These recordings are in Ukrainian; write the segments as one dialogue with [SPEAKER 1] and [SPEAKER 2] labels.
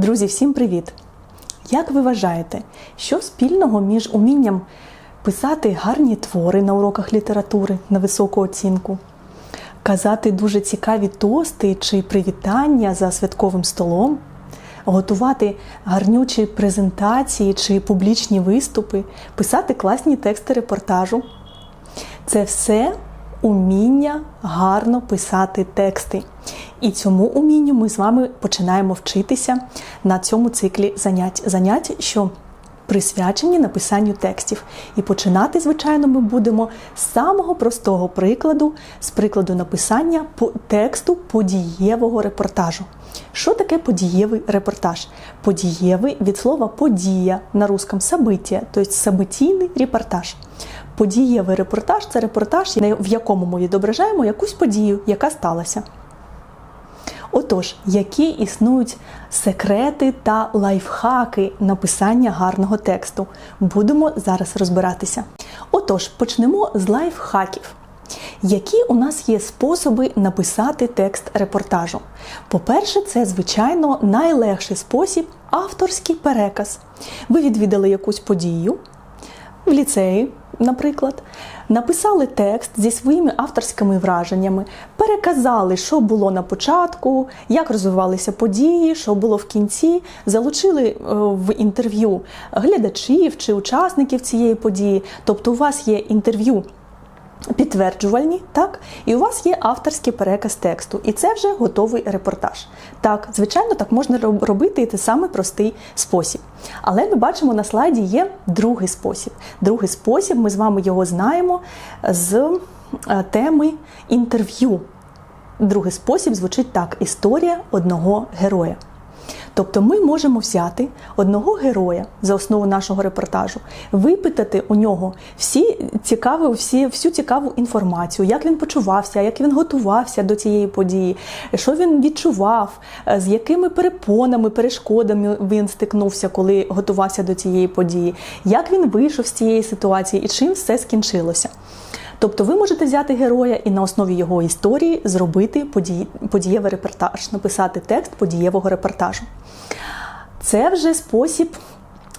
[SPEAKER 1] Друзі, всім привіт! Як ви вважаєте, що спільного між умінням писати гарні твори на уроках літератури на високу оцінку, казати дуже цікаві тости чи привітання за святковим столом, готувати гарнючі презентації чи публічні виступи, писати класні тексти репортажу? Це все уміння гарно писати тексти. І цьому умінню ми з вами починаємо вчитися на цьому циклі занять. Занять, що присвячені написанню текстів. І починати, звичайно, ми будемо з самого простого прикладу, з прикладу написання тексту подієвого репортажу. Що таке подієвий репортаж? Подієвий від слова подія на русском событие, тобто событійний репортаж. Подієвий репортаж це репортаж, в якому ми відображаємо якусь подію, яка сталася. Отож, які існують секрети та лайфхаки написання гарного тексту, будемо зараз розбиратися. Отож, почнемо з лайфхаків. Які у нас є способи написати текст репортажу? По-перше, це, звичайно, найлегший спосіб авторський переказ. Ви відвідали якусь подію в ліцеї, наприклад, написали текст зі своїми авторськими враженнями, переказали, що було на початку, як розвивалися події, що було в кінці, залучили е, в інтерв'ю глядачів чи учасників цієї події. Тобто, у вас є інтерв'ю. Підтверджувальні, так, і у вас є авторський переказ тексту, і це вже готовий репортаж. Так, звичайно, так можна робити і це саме простий спосіб. Але ми бачимо на слайді є другий спосіб. Другий спосіб, ми з вами його знаємо з е, теми інтерв'ю. Другий спосіб звучить так: історія одного героя. Тобто ми можемо взяти одного героя за основу нашого репортажу, випитати у нього всі цікаві, всі, всю цікаву інформацію, як він почувався, як він готувався до цієї події, що він відчував, з якими перепонами, перешкодами він стикнувся, коли готувався до цієї події, як він вийшов з цієї ситуації і чим все скінчилося. Тобто ви можете взяти героя і на основі його історії зробити подієвий репортаж, написати текст подієвого репортажу. Це вже спосіб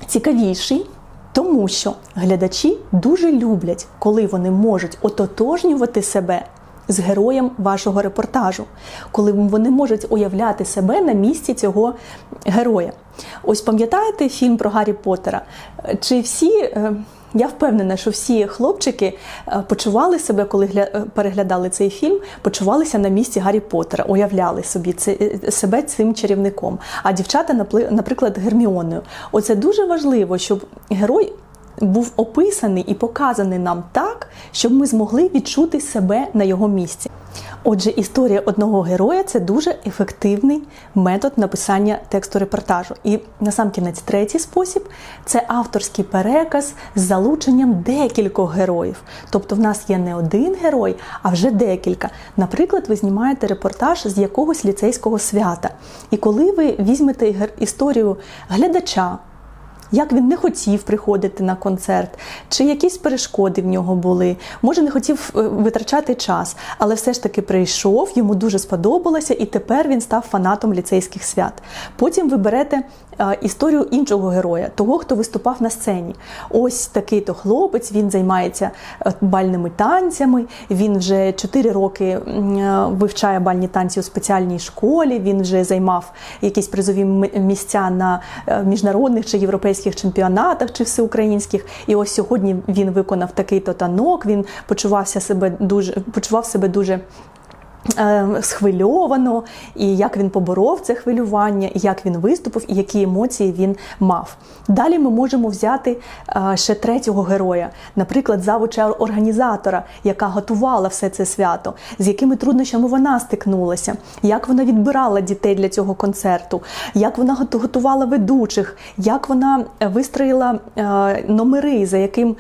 [SPEAKER 1] цікавіший, тому що глядачі дуже люблять, коли вони можуть ототожнювати себе. З героєм вашого репортажу, коли вони можуть уявляти себе на місці цього героя. Ось пам'ятаєте фільм про Гаррі Поттера? Чи всі е, я впевнена, що всі хлопчики е, почували себе, коли е, переглядали цей фільм, почувалися на місці Гаррі Поттера, уявляли собі це, е, себе цим чарівником. А дівчата, наприклад, Герміоною. Оце дуже важливо, щоб герой. Був описаний і показаний нам так, щоб ми змогли відчути себе на його місці. Отже, історія одного героя це дуже ефективний метод написання тексту репортажу. І насамкінець третій спосіб це авторський переказ з залученням декількох героїв. Тобто в нас є не один герой, а вже декілька. Наприклад, ви знімаєте репортаж з якогось ліцейського свята. І коли ви візьмете історію глядача, як він не хотів приходити на концерт, чи якісь перешкоди в нього були. Може, не хотів е, витрачати час, але все ж таки прийшов, йому дуже сподобалося, і тепер він став фанатом ліцейських свят. Потім ви берете історію іншого героя, того, хто виступав на сцені. Ось такий то хлопець, він займається е, бальними танцями. Він вже 4 роки е, вивчає бальні танці у спеціальній школі. Він вже займав якісь призові місця на міжнародних чи європейських чемпіонатах чи всеукраїнських. І ось сьогодні він виконав такий то танок. Він почувався себе дуже почував себе дуже Е, схвильовано, і як він поборов це хвилювання, і як він виступив, і які емоції він мав. Далі ми можемо взяти е, ще третього героя, наприклад, завуча організатора, яка готувала все це свято, з якими труднощами вона стикнулася, як вона відбирала дітей для цього концерту, як вона готувала ведучих, як вона вистроїла е, номери, за яким,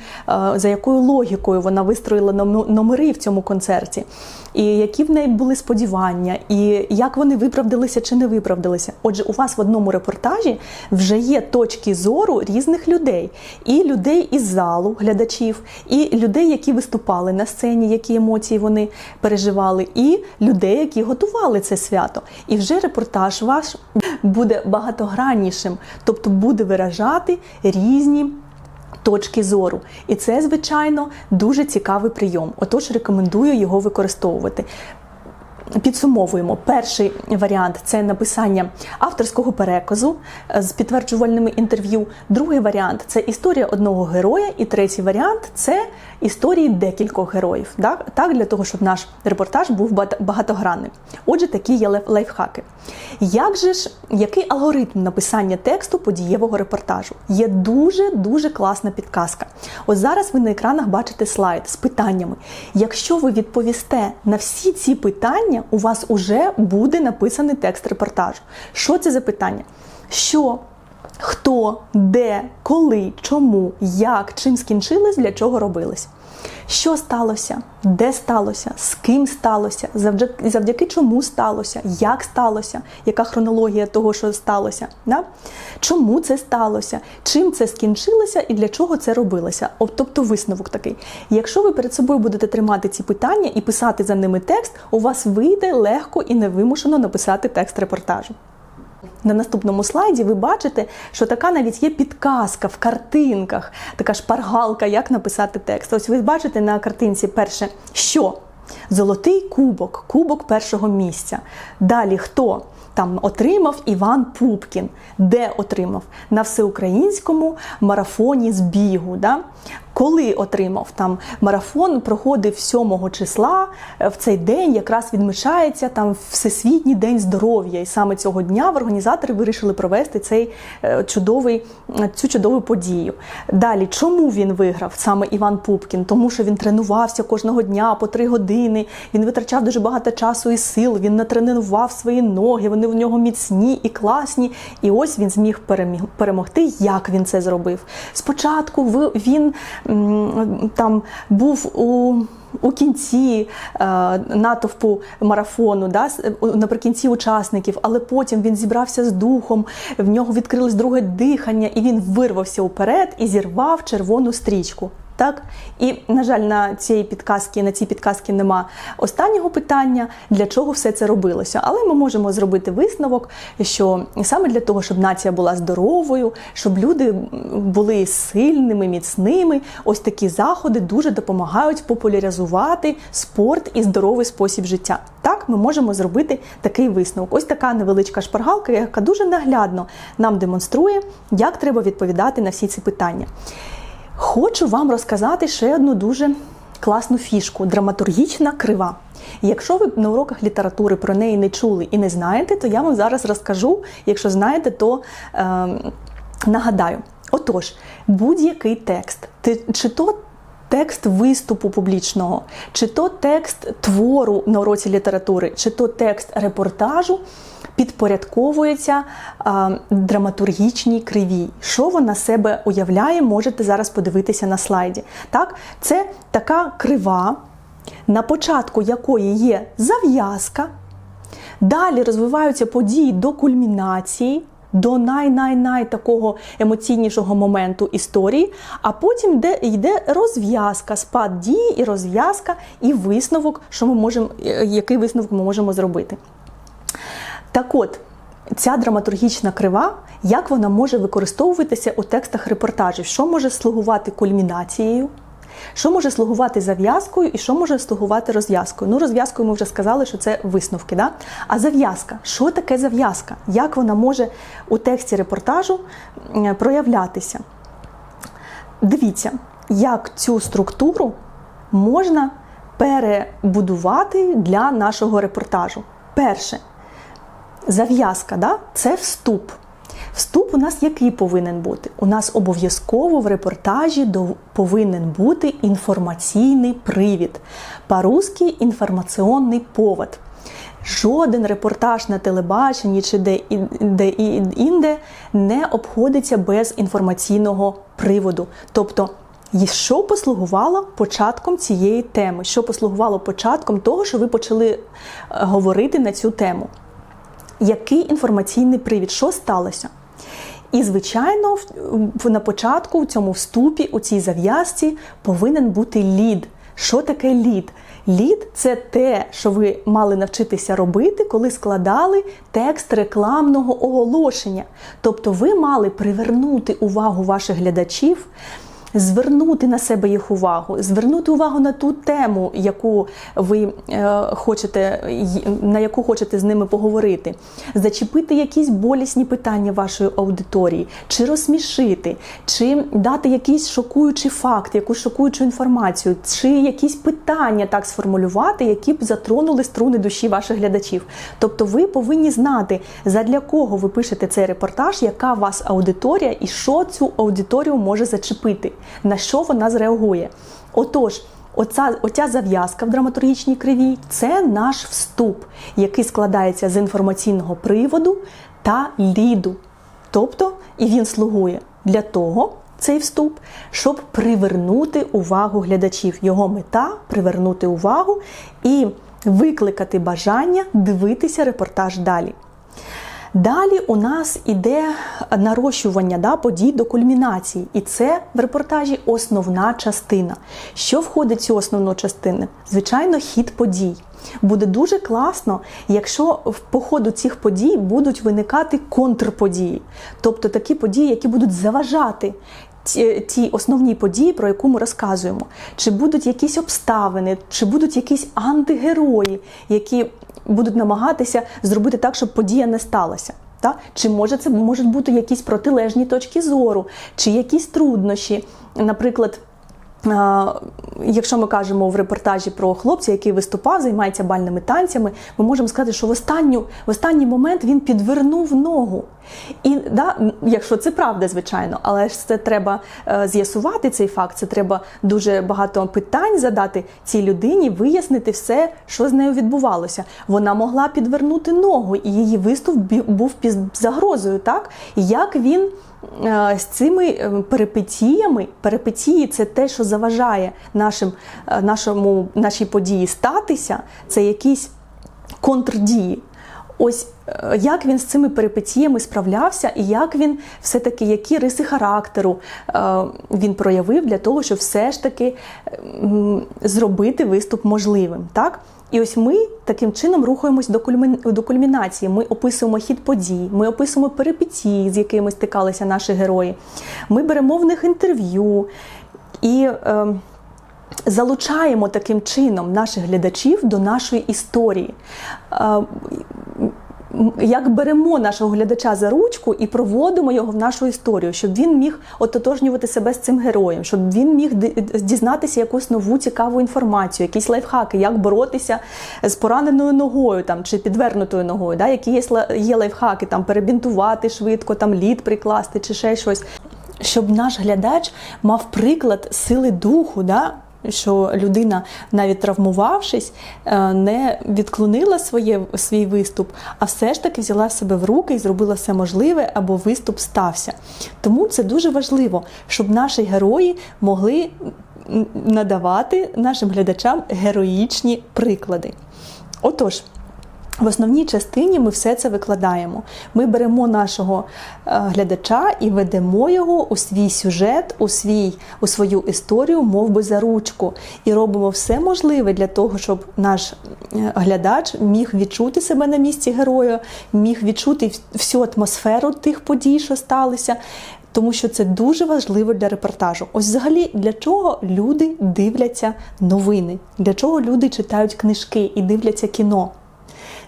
[SPEAKER 1] за якою логікою вона вистроїла номери в цьому концерті, і які в неї були сподівання, і як вони виправдалися чи не виправдалися. Отже, у вас в одному репортажі вже є точки зору різних людей, і людей із залу, глядачів, і людей, які виступали на сцені, які емоції вони переживали, і людей, які готували це свято. І вже репортаж ваш буде багатограннішим, тобто буде виражати різні. Точки зору, і це, звичайно, дуже цікавий прийом. Отож, рекомендую його використовувати. Підсумовуємо, перший варіант це написання авторського переказу е, з підтверджувальними інтерв'ю. Другий варіант це історія одного героя, і третій варіант це історії декількох героїв. Так, для того, щоб наш репортаж був багатогранним. Отже, такі є лайфхаки. Як же ж, який алгоритм написання тексту подієвого репортажу? Є дуже дуже класна підказка. Ось зараз ви на екранах бачите слайд з питаннями. Якщо ви відповісте на всі ці питання, у вас уже буде написаний текст репортажу. Що це за питання? Що? Хто, де, коли, чому, як, чим скінчилось, для чого робилось? Що сталося, де сталося, з ким сталося, завдяки, завдяки чому сталося, як сталося, яка хронологія того, що сталося, да? чому це сталося, чим це скінчилося і для чого це робилося. Тобто висновок такий. Якщо ви перед собою будете тримати ці питання і писати за ними текст, у вас вийде легко і невимушено написати текст репортажу. На наступному слайді ви бачите, що така навіть є підказка в картинках, така шпаргалка, як написати текст. Ось ви бачите на картинці перше, що золотий кубок, кубок першого місця. Далі хто? Там отримав Іван Пупкін. Де отримав? На всеукраїнському марафоні з бігу. Да? Коли отримав там марафон, проходив 7 числа е, в цей день, якраз відмічається там Всесвітній день здоров'я. І саме цього дня в організатори вирішили провести цей е, чудовий, е, цю чудову подію. Далі, чому він виграв саме Іван Пупкін? Тому що він тренувався кожного дня по три години. Він витрачав дуже багато часу і сил. Він натренував свої ноги. Вони в нього міцні і класні. І ось він зміг перемогти. Як він це зробив? Спочатку він там був у у кінці е, натовпу марафону, да, наприкінці учасників, але потім він зібрався з духом, в нього відкрилось друге дихання, і він вирвався уперед і зірвав червону стрічку. Так? І, на жаль, на цій підказці, на цій підказці нема останнього питання, для чого все це робилося. Але ми можемо зробити висновок, що саме для того, щоб нація була здоровою, щоб люди були сильними, міцними, ось такі заходи дуже допомагають популяризувати спорт і здоровий спосіб життя. Так, ми можемо зробити такий висновок. Ось така невеличка шпаргалка, яка дуже наглядно нам демонструє, як треба відповідати на всі ці питання. Хочу вам розказати ще одну дуже класну фішку драматургічна крива. Якщо ви на уроках літератури про неї не чули і не знаєте, то я вам зараз розкажу. Якщо знаєте, то е, нагадаю. Отож, будь-який текст, чи то текст виступу публічного, чи то текст твору на уроці літератури, чи то текст репортажу підпорядковується а, драматургічній кривій. Що вона себе уявляє, можете зараз подивитися на слайді. Так, Це така крива, на початку якої є зав'язка. Далі розвиваються події до кульмінації, до най-най-най такого емоційнішого моменту історії, а потім йде, йде розв'язка, спад дії і розв'язка, і висновок, що ми можемо, е, який висновок ми можемо зробити. Так от, ця драматургічна крива, як вона може використовуватися у текстах репортажів, що може слугувати кульмінацією, що може слугувати зав'язкою і що може слугувати розв'язкою. Ну, розв'язкою ми вже сказали, що це висновки. Да? А зав'язка, що таке зав'язка? Як вона може у тексті репортажу проявлятися? Дивіться, як цю структуру можна перебудувати для нашого репортажу. Перше. Зав'язка, да? це вступ. Вступ у нас який повинен бути? У нас обов'язково в репортажі повинен бути інформаційний привід. По-русски інформаційний повод. Жоден репортаж на телебаченні чи де, де інде не обходиться без інформаційного приводу. Тобто, що послугувало початком цієї теми, що послугувало початком того, що ви почали е, говорити на цю тему який інформаційний привід, що сталося. І, звичайно, на початку, у цьому вступі, у цій зав'язці, повинен бути лід. Що таке лід? Лід це те, що ви мали навчитися робити, коли складали текст рекламного оголошення. Тобто ви мали привернути увагу ваших глядачів. Звернути на себе їх увагу, звернути увагу на ту тему, яку ви е, хочете, на яку хочете з ними поговорити, зачепити якісь болісні питання вашої аудиторії, чи розсмішити, чи дати якийсь шокуючий факт, якусь шокуючу інформацію, чи якісь питання так сформулювати, які б затронули струни душі ваших глядачів. Тобто, ви повинні знати, задля кого ви пишете цей репортаж, яка вас аудиторія і що цю аудиторію може зачепити, на що вона зреагує. Отож. Оця, оця зав'язка в драматургічній криві це наш вступ, який складається з інформаційного приводу та ліду. Тобто, і він слугує для того, цей вступ, щоб привернути увагу глядачів. Його мета привернути увагу і викликати бажання дивитися репортаж далі. Далі у нас іде нарощування да, подій до кульмінації, і це в репортажі основна частина. Що входить в цю основну частину? Звичайно, хід подій. Буде дуже класно, якщо в по ходу цих подій будуть виникати контрподії, тобто такі події, які будуть заважати ті основні події, про яку ми розказуємо. Чи будуть якісь обставини, чи будуть якісь антигерої, які будуть намагатися зробити так, щоб подія не сталася. Та? Чи може це можуть бути якісь протилежні точки зору, чи якісь труднощі, наприклад. Якщо ми кажемо в репортажі про хлопця, який виступав, займається бальними танцями, ми можемо сказати, що в останню, в останній момент він підвернув ногу. І да, якщо це правда, звичайно, але ж це треба е, з'ясувати цей факт. Це треба дуже багато питань задати цій людині, вияснити все, що з нею відбувалося. Вона могла підвернути ногу, і її виступ був під загрозою. Так як він е, з цими е, перипетіями, перипетії це те, що заважає нашим, нашому, нашій події статися, це якісь контрдії. Ось е, як він з цими перипетіями справлявся, і як він все-таки, які риси характеру е, він проявив для того, щоб все ж таки зробити виступ можливим. Так? І ось ми таким чином рухаємось до, кульмін- до кульмінації. Ми описуємо хід подій, ми описуємо перипетії, з якими стикалися наші герої. Ми беремо в них інтерв'ю і. Е, Залучаємо таким чином наших глядачів до нашої історії. Е, Як беремо нашого глядача за ручку і проводимо його в нашу історію, щоб він міг ототожнювати себе з цим героєм, щоб він міг дізнатися якусь нову цікаву інформацію, якісь лайфхаки, як боротися з пораненою ногою там чи підвернутою ногою, да? які є, є лайфхаки, там перебінтувати швидко, там лід прикласти чи ще щось. Щоб наш глядач мав приклад сили духу, да? Що людина, навіть травмувавшись, е, не відклонила своє, свій виступ, а все ж таки взяла себе в руки і зробила все можливе, або виступ стався. Тому це дуже важливо, щоб наші герої могли надавати нашим глядачам героїчні приклади. Отож. В основній частині ми все це викладаємо. Ми беремо нашого е, глядача і ведемо його у свій сюжет, у, свій, у свою історію, мов би за ручку, і робимо все можливе для того, щоб наш е, глядач міг відчути себе на місці героя, міг відчути всю атмосферу тих подій, що сталися. Тому що це дуже важливо для репортажу. Ось взагалі для чого люди дивляться новини, для чого люди читають книжки і дивляться кіно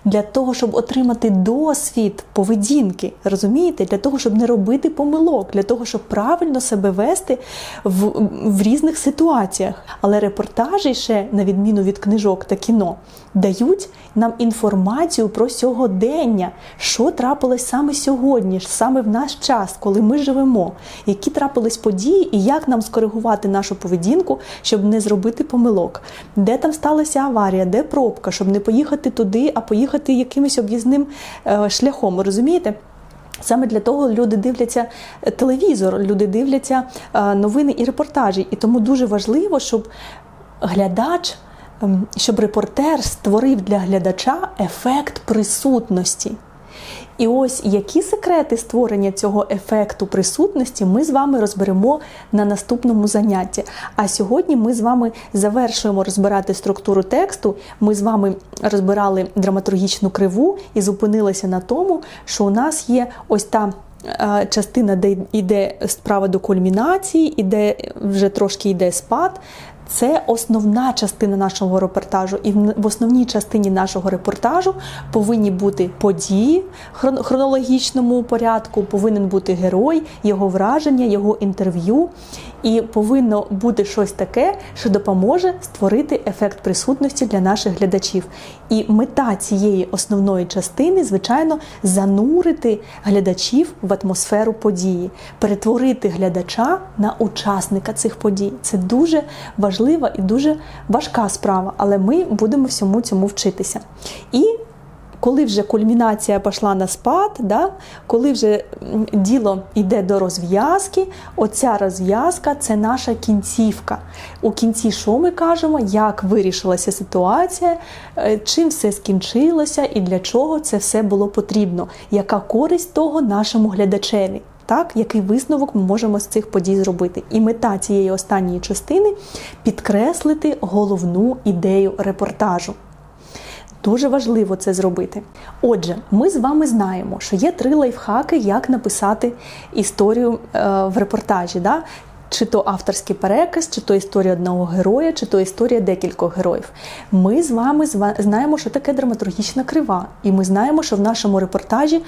[SPEAKER 1] для того, щоб отримати досвід поведінки, розумієте? Для того, щоб не робити помилок, для того, щоб правильно себе вести в, в різних ситуаціях. Але репортажі ще, на відміну від книжок та кіно, дають нам інформацію про сьогодення, що трапилось саме сьогодні, саме в наш час, коли ми живемо, які трапились події і як нам скоригувати нашу поведінку, щоб не зробити помилок, де там сталася аварія, де пробка, щоб не поїхати туди, а поїхати якимось об'їзним е, шляхом. Розумієте? Саме для того люди дивляться е, телевізор, люди дивляться е, новини і репортажі. І тому дуже важливо, щоб глядач, ем, щоб репортер створив для глядача ефект присутності. І ось які секрети створення цього ефекту присутності ми з вами розберемо на наступному занятті. А сьогодні ми з вами завершуємо розбирати структуру тексту. Ми з вами розбирали драматургічну криву і зупинилися на тому, що у нас є ось та. е, Частина, де йде справа до кульмінації, іде вже трошки йде спад. Це основна частина нашого репортажу, і в основній частині нашого репортажу повинні бути події в хронологічному порядку, повинен бути герой, його враження, його інтерв'ю, і повинно бути щось таке, що допоможе створити ефект присутності для наших глядачів. І мета цієї основної частини, звичайно, занурити глядачів в атмосферу події, перетворити глядача на учасника цих подій. Це дуже важлива і дуже важка справа, але ми будемо всьому цьому вчитися. І коли вже кульмінація пішла на спад, да, коли вже діло йде до розв'язки, оця розв'язка це наша кінцівка. У кінці що ми кажемо, як вирішилася ситуація, е, чим все скінчилося і для чого це все було потрібно, яка користь того нашому глядачеві. Так, який висновок ми можемо з цих подій зробити? І мета цієї останньої частини підкреслити головну ідею репортажу. Дуже важливо це зробити. Отже, ми з вами знаємо, що є три лайфхаки, як написати історію е, в репортажі. Да? Чи то авторський переказ, чи то історія одного героя, чи то історія декількох героїв. Ми з вами знаємо, що таке драматургічна крива, і ми знаємо, що в нашому репортажі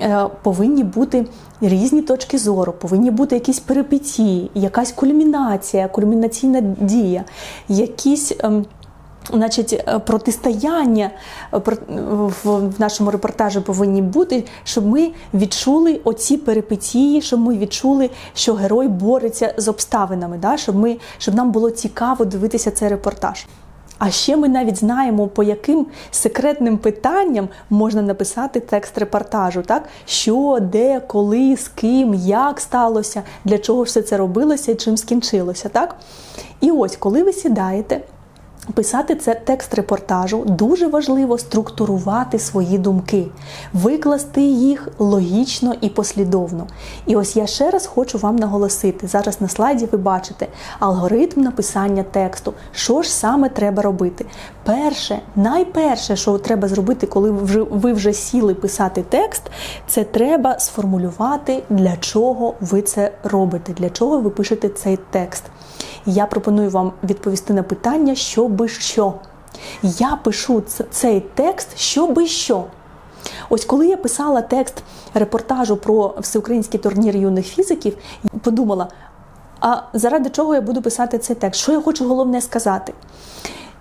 [SPEAKER 1] е, повинні бути різні точки зору, повинні бути якісь перипетії, якась кульмінація, кульмінаційна дія, якісь. ем, Значить, е, протистояння е, в нашому репортажі повинні бути, щоб ми відчули оці перипетії, щоб ми відчули, що герой бореться з обставинами, да? щоб, ми, щоб нам було цікаво дивитися цей репортаж. А ще ми навіть знаємо, по яким секретним питанням можна написати текст репортажу, так? Що, де, коли, з ким, як сталося, для чого все це робилося і чим скінчилося. Так? І ось, коли ви сідаєте. Писати це текст репортажу дуже важливо структурувати свої думки, викласти їх логічно і послідовно. І ось я ще раз хочу вам наголосити: зараз на слайді ви бачите алгоритм написання тексту. Що ж саме треба робити? Перше, найперше, що треба зробити, коли ви вже, сіли писати текст, це треба сформулювати, для чого ви це робите, для чого ви пишете цей текст. Я пропоную вам відповісти на питання, що би що. Я пишу цей текст, що би що. Ось коли я писала текст репортажу про всеукраїнський турнір юних фізиків, подумала: а заради чого я буду писати цей текст? Що я хочу головне сказати?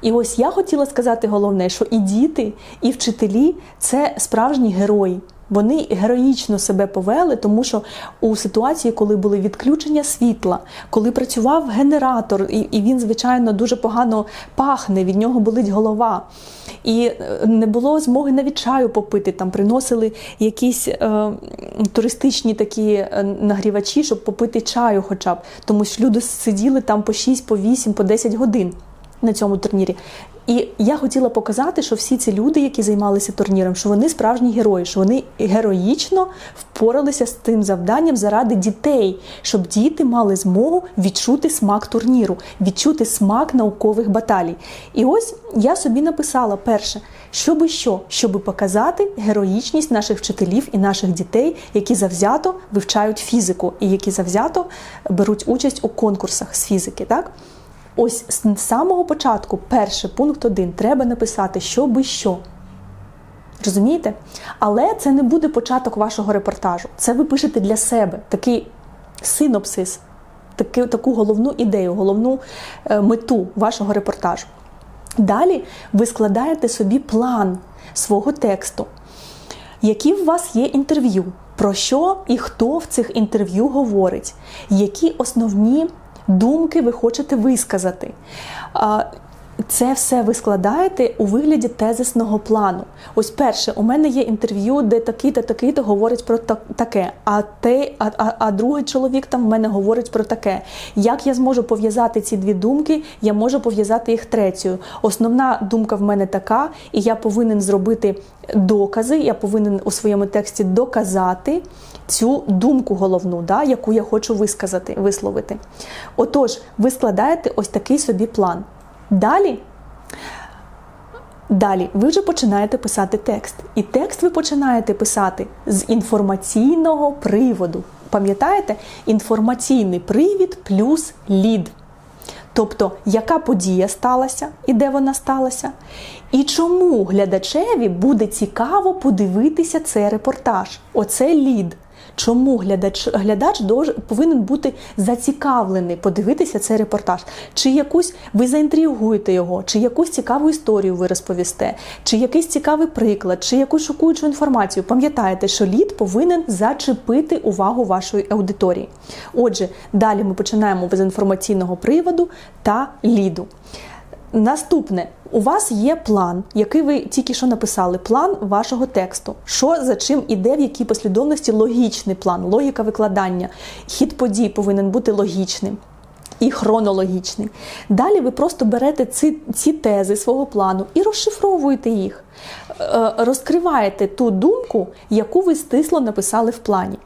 [SPEAKER 1] І ось я хотіла сказати головне, що і діти, і вчителі це справжні герої. Вони героїчно себе повели, тому що у ситуації, коли були відключення світла, коли працював генератор, і, і він, звичайно, дуже погано пахне, від нього болить голова. І е, не було змоги навіть чаю попити. Там приносили якісь е, туристичні такі е, нагрівачі, щоб попити чаю, хоча б тому що люди сиділи там по 6, по 8, по 10 годин на цьому турнірі. І я хотіла показати, що всі ці люди, які займалися турніром, що вони справжні герої, що вони героїчно впоралися з тим завданням заради дітей, щоб діти мали змогу відчути смак турніру, відчути смак наукових баталій. І ось я собі написала перше, щоби що, щоби показати героїчність наших вчителів і наших дітей, які завзято вивчають фізику і які завзято беруть участь у конкурсах з фізики. Так? Ось з самого початку, перший пункт один, треба написати, що би що. Розумієте? Але це не буде початок вашого репортажу. Це ви пишете для себе такий синопсис, таки, таку головну ідею, головну е, мету вашого репортажу. Далі ви складаєте собі план свого тексту. Які в вас є інтерв'ю? Про що і хто в цих інтерв'ю говорить? Які основні думки ви хочете висказати? Це все ви складаєте у вигляді тезисного плану. Ось перше, у мене є інтерв'ю, де такий-то, такий-то говорить про таке, а, те, а, а, а другий чоловік там в мене говорить про таке. Як я зможу пов'язати ці дві думки? Я можу пов'язати їх третьою. Основна думка в мене така, і я повинен зробити докази, я повинен у своєму тексті доказати цю думку головну, да, яку я хочу висказати, висловити. Отож, ви складаєте ось такий собі план. Далі. Далі ви вже починаєте писати текст. І текст ви починаєте писати з інформаційного приводу. Пам'ятаєте? Інформаційний привід плюс лід. Тобто, яка подія сталася і де вона сталася, і чому глядачеві буде цікаво подивитися цей репортаж. Оце лід. Чому глядач, глядач дож- повинен бути зацікавлений подивитися цей репортаж? Чи якусь ви заінтригуєте його, чи якусь цікаву історію ви розповісте, чи якийсь цікавий приклад, чи якусь шокуючу інформацію? Пам'ятаєте, що лід повинен зачепити увагу вашої аудиторії. Отже, далі ми починаємо з інформаційного приводу та ліду. Наступне, у вас є план, який ви тільки що написали, план вашого тексту. Що за чим іде, в якій послідовності логічний план, логіка викладання. Хід подій повинен бути логічним. І хронологічний. Далі ви просто берете ці, ці тези свого плану і розшифровуєте їх, Е, розкриваєте ту думку, яку ви стисло написали в плані.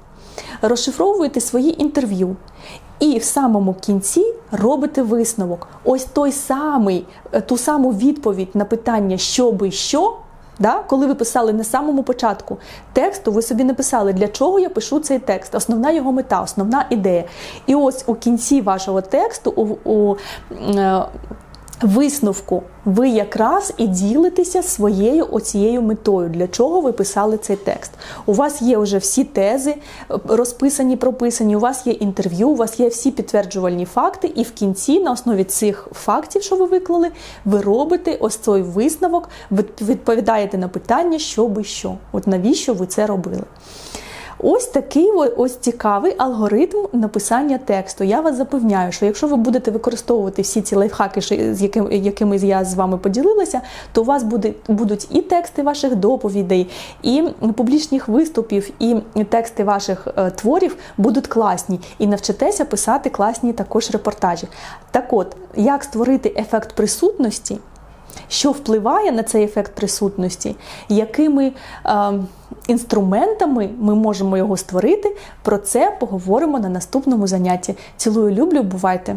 [SPEAKER 1] Розшифровуєте свої інтерв'ю. І в самому кінці робите висновок. Ось той самий, е, ту саму відповідь на питання, що би що. Да? Коли ви писали на самому початку тексту, ви собі написали, для чого я пишу цей текст, основна його мета, основна ідея. І ось у кінці вашого тексту, у, у е, висновку, ви якраз і ділитеся своєю оцією метою, для чого ви писали цей текст. У вас є вже всі тези е, розписані, прописані, у вас є інтерв'ю, у вас є всі підтверджувальні факти, і в кінці, на основі цих фактів, що ви виклали, ви робите ось цей висновок, ви відповідаєте на питання, що би що. От навіщо ви це робили. Ось такий ось цікавий алгоритм написання тексту. Я вас запевняю, що якщо ви будете використовувати всі ці лайфхаки, з яким, якими я з вами поділилася, то у вас буде, будуть і тексти ваших доповідей, і публічних виступів, і тексти ваших е, творів будуть класні. І навчитеся писати класні також репортажі. Так от, як створити ефект присутності? Що впливає на цей ефект присутності, якими е, інструментами ми можемо його створити. Про це поговоримо на наступному занятті. Цілую, люблю, бувайте!